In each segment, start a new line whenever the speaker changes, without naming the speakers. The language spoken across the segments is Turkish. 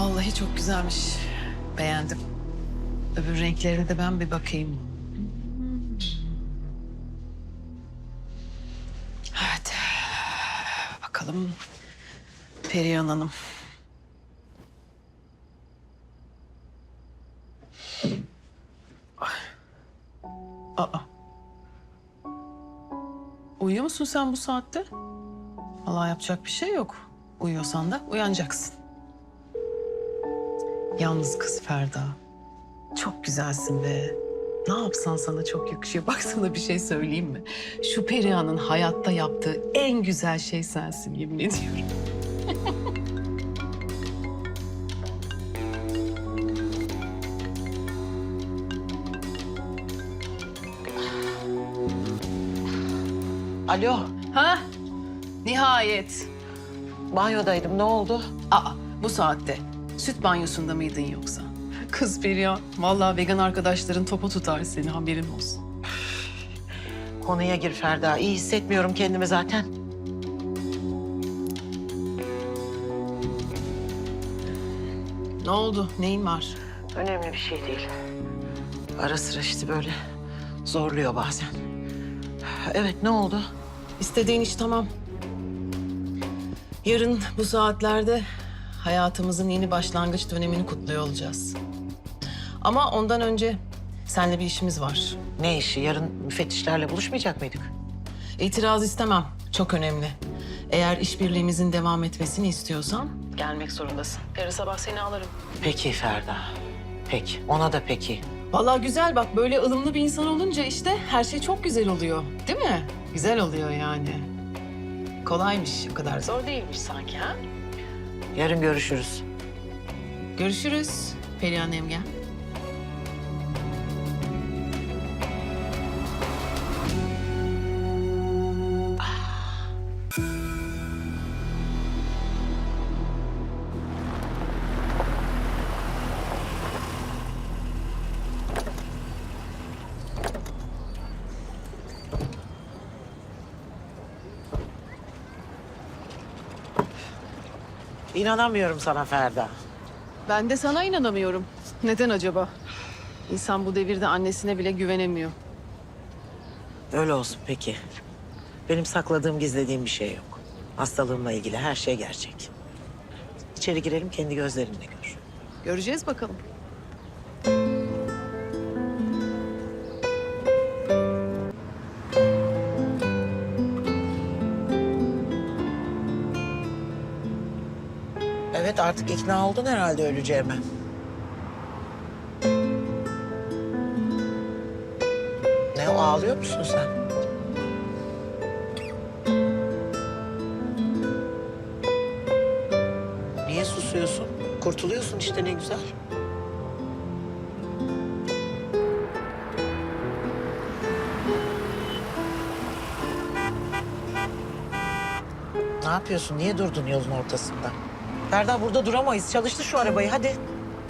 Vallahi çok güzelmiş. Beğendim. Öbür renklerine de ben bir bakayım. Evet. Bakalım Perihan Hanım. Aa. Uyuyor musun sen bu saatte? Vallahi yapacak bir şey yok. Uyuyorsan da uyanacaksın. Yalnız kız Ferda. Çok güzelsin be. Ne yapsan sana çok yakışıyor. Bak sana bir şey söyleyeyim mi? Şu Perihan'ın hayatta yaptığı en güzel şey sensin yemin ediyorum.
Alo,
Ha? Nihayet.
banyodaydım. Ne oldu?
Aa bu saatte. Süt banyosunda mıydın yoksa? Kız Perihan. Vallahi vegan arkadaşların topa tutar seni haberin olsun.
Konuya gir Ferda. İyi hissetmiyorum kendimi zaten.
Ne oldu? Neyin var?
Önemli bir şey değil. Ara sıra işte böyle zorluyor bazen. Evet, ne oldu?
İstediğin iş tamam. Yarın bu saatlerde hayatımızın yeni başlangıç dönemini kutluyor olacağız. Ama ondan önce seninle bir işimiz var.
Ne işi? Yarın müfettişlerle buluşmayacak mıydık?
İtiraz istemem. Çok önemli. Eğer işbirliğimizin devam etmesini istiyorsan gelmek zorundasın. Yarın sabah seni alırım.
Peki Ferda. Peki. Ona da peki.
Vallahi güzel bak böyle ılımlı bir insan olunca işte her şey çok güzel oluyor. Değil mi? Güzel oluyor yani. Kolaymış. O kadar zor değilmiş sanki ha?
Yarın görüşürüz.
Görüşürüz Perihan Emgen.
İnanamıyorum sana Ferda.
Ben de sana inanamıyorum. Neden acaba? İnsan bu devirde annesine bile güvenemiyor.
Öyle olsun peki. Benim sakladığım, gizlediğim bir şey yok. Hastalığımla ilgili her şey gerçek. İçeri girelim, kendi gözlerinle gör.
Göreceğiz bakalım.
Artık ikna oldun herhalde öleceğime. Ne o, ağlıyor musun sen? Niye susuyorsun? Kurtuluyorsun işte ne güzel. Ne yapıyorsun? Niye durdun yolun ortasında? Ferda burada duramayız. Çalıştır şu arabayı hadi.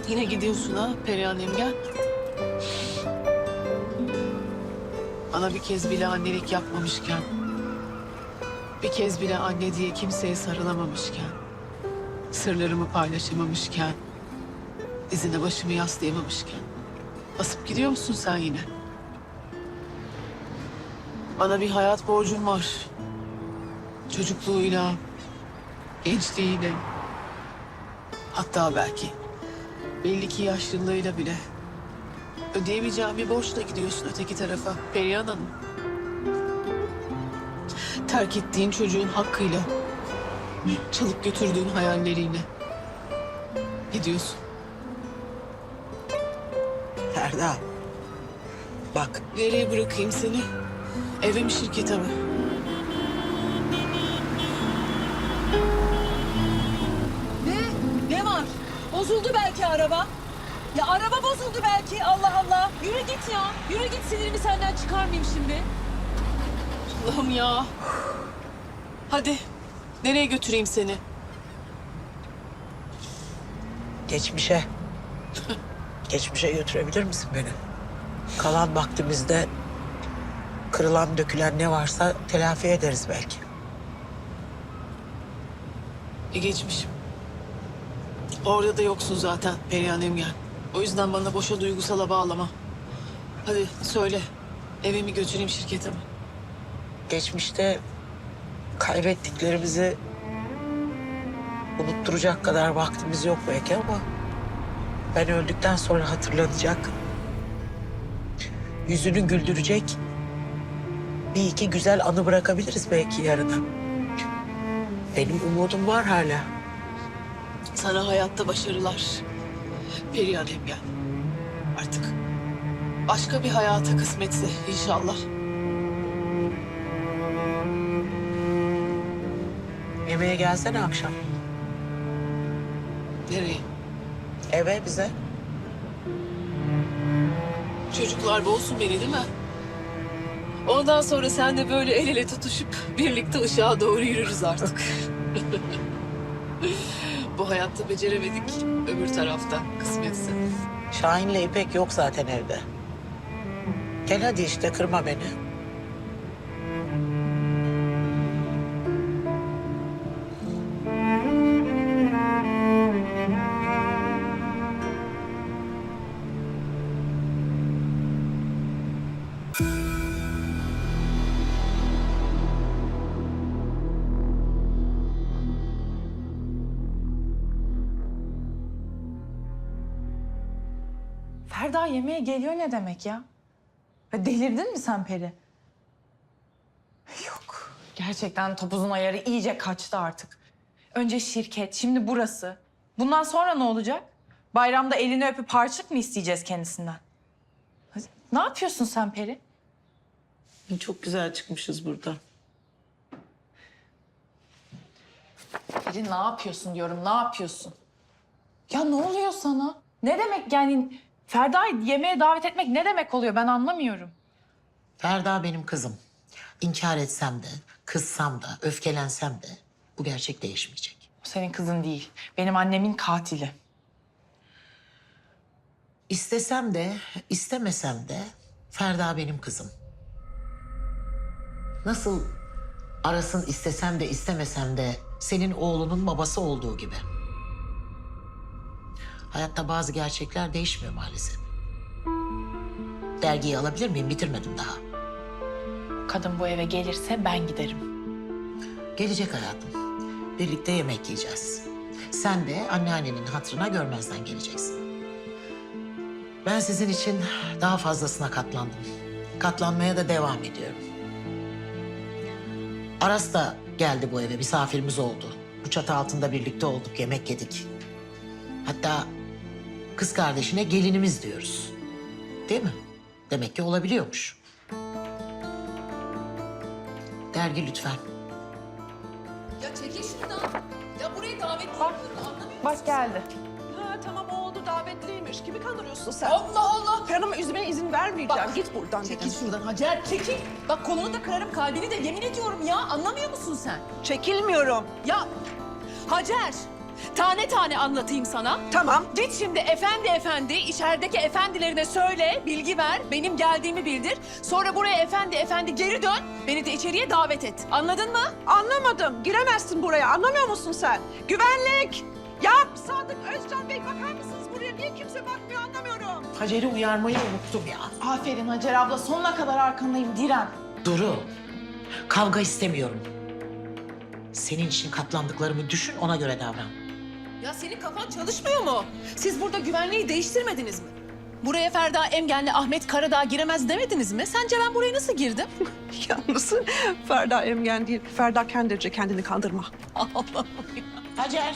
Yine gidiyorsun ha Perihan Emgen. Bana bir kez bile annelik yapmamışken... ...bir kez bile anne diye kimseye sarılamamışken... ...sırlarımı paylaşamamışken... ...dizine başımı yaslayamamışken... ...basıp gidiyor musun sen yine? Bana bir hayat borcum var. Çocukluğuyla, gençliğiyle... ...hatta belki belli ki yaşlılığıyla bile ödeyemeyeceğim bir borçla gidiyorsun öteki tarafa Perihan Hanım. Terk ettiğin çocuğun hakkıyla, çalıp götürdüğün hayalleriyle gidiyorsun.
Ferda. Bak
Nereye bırakayım seni? Eve mi şirkete mi?
Bozuldu belki araba. Ya araba bozuldu belki. Allah Allah. Yürü git ya. Yürü git sinirimi senden çıkarmayayım şimdi.
Allah'ım ya. Hadi nereye götüreyim seni?
geçmişe. geçmişe götürebilir misin beni? Kalan vaktimizde kırılan dökülen ne varsa telafi ederiz belki.
E geçmişim. Orada da yoksun zaten Perihan Emgen. O yüzden bana boşa duygusala bağlama. Hadi söyle. Eve mi götüreyim şirkete mi?
Geçmişte kaybettiklerimizi unutturacak kadar vaktimiz yok belki ama ben öldükten sonra hatırlanacak. Yüzünü güldürecek bir iki güzel anı bırakabiliriz belki yarına. Benim umudum var hala.
Sana hayatta başarılar. Perihan Emgen. Artık başka bir hayata kısmetse inşallah.
Yemeğe gelsene akşam.
Nereye?
Eve bize.
Çocuklar boğsun beni değil mi? Ondan sonra sen de böyle el ele tutuşup birlikte ışığa doğru yürürüz artık. Hayatta beceremedik. Öbür tarafta kısmetse.
Şahin'le İpek yok zaten evde. Gel hadi işte kırma beni.
Ferda yemeğe geliyor ne demek ya? Ya Delirdin mi sen Peri? Yok. Gerçekten topuzun ayarı iyice kaçtı artık. Önce şirket, şimdi burası. Bundan sonra ne olacak? Bayramda elini öpüp harçlık mı isteyeceğiz kendisinden? Ne yapıyorsun sen Peri?
Çok güzel çıkmışız burada.
Peri ne yapıyorsun diyorum, ne yapıyorsun? Ya ne oluyor sana? Ne demek yani Ferda'yı yemeğe davet etmek ne demek oluyor ben anlamıyorum.
Ferda benim kızım. İnkar etsem de, kızsam da, öfkelensem de bu gerçek değişmeyecek.
O senin kızın değil, benim annemin katili.
İstesem de, istemesem de Ferda benim kızım. Nasıl Aras'ın istesem de istemesem de senin oğlunun babası olduğu gibi. Hayatta bazı gerçekler değişmiyor maalesef. Dergiyi alabilir miyim? Bitirmedim daha.
Kadın bu eve gelirse ben giderim.
Gelecek hayatım. Birlikte yemek yiyeceğiz. Sen de anneannenin hatırına görmezden geleceksin. Ben sizin için daha fazlasına katlandım. Katlanmaya da devam ediyorum. Aras da geldi bu eve, misafirimiz oldu. Bu çatı altında birlikte olduk, yemek yedik. Hatta kız kardeşine gelinimiz diyoruz. Değil mi? Demek ki olabiliyormuş. Dergi lütfen.
Ya çekil şuradan. Ya burayı davetli
Bak.
anlamıyor
Bak geldi.
Ha tamam o oldu davetliymiş. Kimi kandırıyorsun sen?
Allah Allah.
Karımı üzmene izin vermeyeceğim.
Bak,
Git buradan
Çekil
dedim.
şuradan Hacer çekil. Bak kolunu da kırarım kalbini de yemin ediyorum ya anlamıyor musun sen?
Çekilmiyorum.
Ya Hacer tane tane anlatayım sana.
Tamam.
Git şimdi efendi efendi içerideki efendilerine söyle, bilgi ver, benim geldiğimi bildir. Sonra buraya efendi efendi geri dön, beni de içeriye davet et. Anladın mı?
Anlamadım. Giremezsin buraya. Anlamıyor musun sen? Güvenlik. Ya Sadık Özcan Bey bakar mısınız buraya? Niye kimse bakmıyor anlamıyorum.
Hacer'i uyarmayı unuttum ya.
Aferin Hacer abla sonuna kadar arkandayım diren.
Duru, kavga istemiyorum. Senin için katlandıklarımı düşün, ona göre davran.
Ya senin kafan çalışmıyor mu? Siz burada güvenliği değiştirmediniz mi? Buraya Ferda Emgen'le Ahmet Karadağ giremez demediniz mi? Sence ben buraya nasıl girdim?
Yalnız Ferda Emgen değil. Ferda Kendirce kendini kandırma.
Allah
Hacer.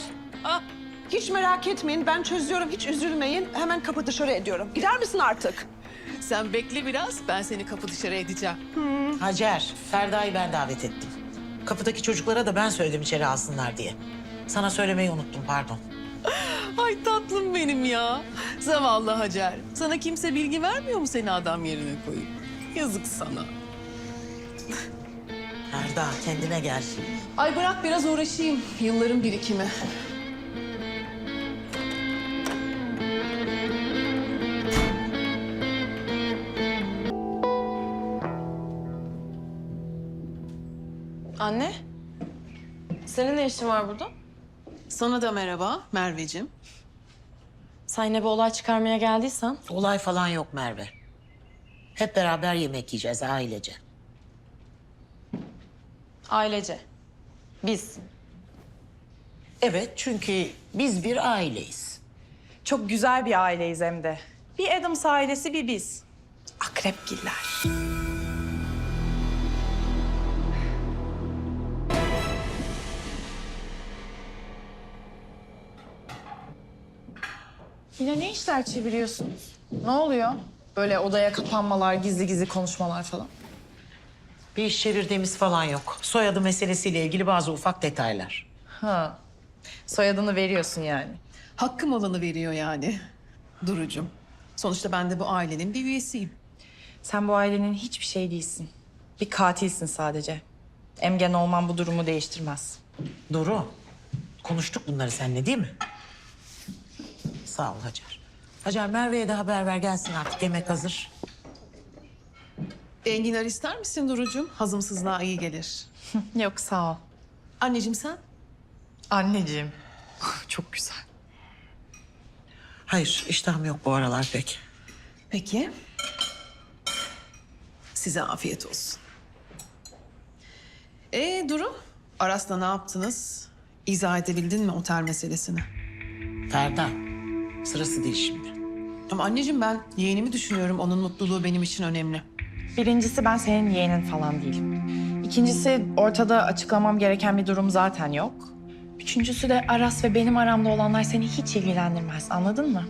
Hiç merak etmeyin. Ben çözüyorum. Hiç üzülmeyin. Hemen kapı dışarı ediyorum. Gider misin artık?
Sen bekle biraz, ben seni kapı dışarı edeceğim.
Hacer, Ferda'yı ben davet ettim. Kapıdaki çocuklara da ben söyledim içeri alsınlar diye. Sana söylemeyi unuttum, pardon.
Ay tatlım benim ya. Zavallı Hacer. Sana kimse bilgi vermiyor mu seni adam yerine koyup? Yazık sana.
Ferda, kendine gel.
Ay bırak biraz uğraşayım. Yılların birikimi.
Anne, senin ne işin var burada?
Sana da merhaba Merveciğim.
Sen yine bir olay çıkarmaya geldiysen
Olay falan yok Merve. Hep beraber yemek yiyeceğiz ailece.
ailece. Biz.
Evet çünkü biz bir aileyiz.
Çok güzel bir aileyiz hem de. Bir Adams ailesi bir biz. Akrepgiller. Yine ne işler çeviriyorsunuz? Ne oluyor? Böyle odaya kapanmalar, gizli gizli konuşmalar falan.
Bir iş çevirdiğimiz falan yok. Soyadı meselesiyle ilgili bazı ufak detaylar.
Ha. Soyadını veriyorsun yani.
Hakkım olanı veriyor yani. Durucum. Sonuçta ben de bu ailenin bir üyesiyim.
Sen bu ailenin hiçbir şey değilsin. Bir katilsin sadece. Emgen olman bu durumu değiştirmez.
Duru, konuştuk bunları seninle değil mi? Sağ ol Hacer. Hacer Merve'ye de haber ver gelsin artık yemek hazır.
Enginar ister misin Durucum? Hazımsızlığa iyi gelir.
Yok sağ ol.
Anneciğim sen?
Anneciğim. Çok güzel.
Hayır iştahım yok bu aralar pek.
Peki. Size afiyet olsun. Ee Duru, Aras'la ne yaptınız? İzah edebildin mi otel meselesini?
Ferda sırası değil şimdi.
Ama anneciğim ben yeğenimi düşünüyorum. Onun mutluluğu benim için önemli.
Birincisi ben senin yeğenin falan değilim. İkincisi ortada açıklamam gereken bir durum zaten yok. Üçüncüsü de Aras ve benim aramda olanlar seni hiç ilgilendirmez. Anladın mı?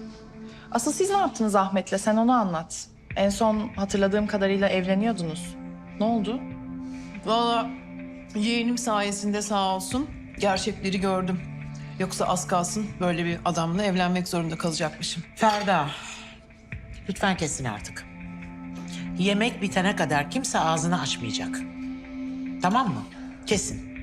Asıl siz ne yaptınız Ahmet'le? Sen onu anlat. En son hatırladığım kadarıyla evleniyordunuz. Ne oldu?
Valla yeğenim sayesinde sağ olsun gerçekleri gördüm. Yoksa az kalsın böyle bir adamla evlenmek zorunda kalacakmışım.
Ferda lütfen kesin artık. Yemek bitene kadar kimse ağzını açmayacak. Tamam mı? Kesin.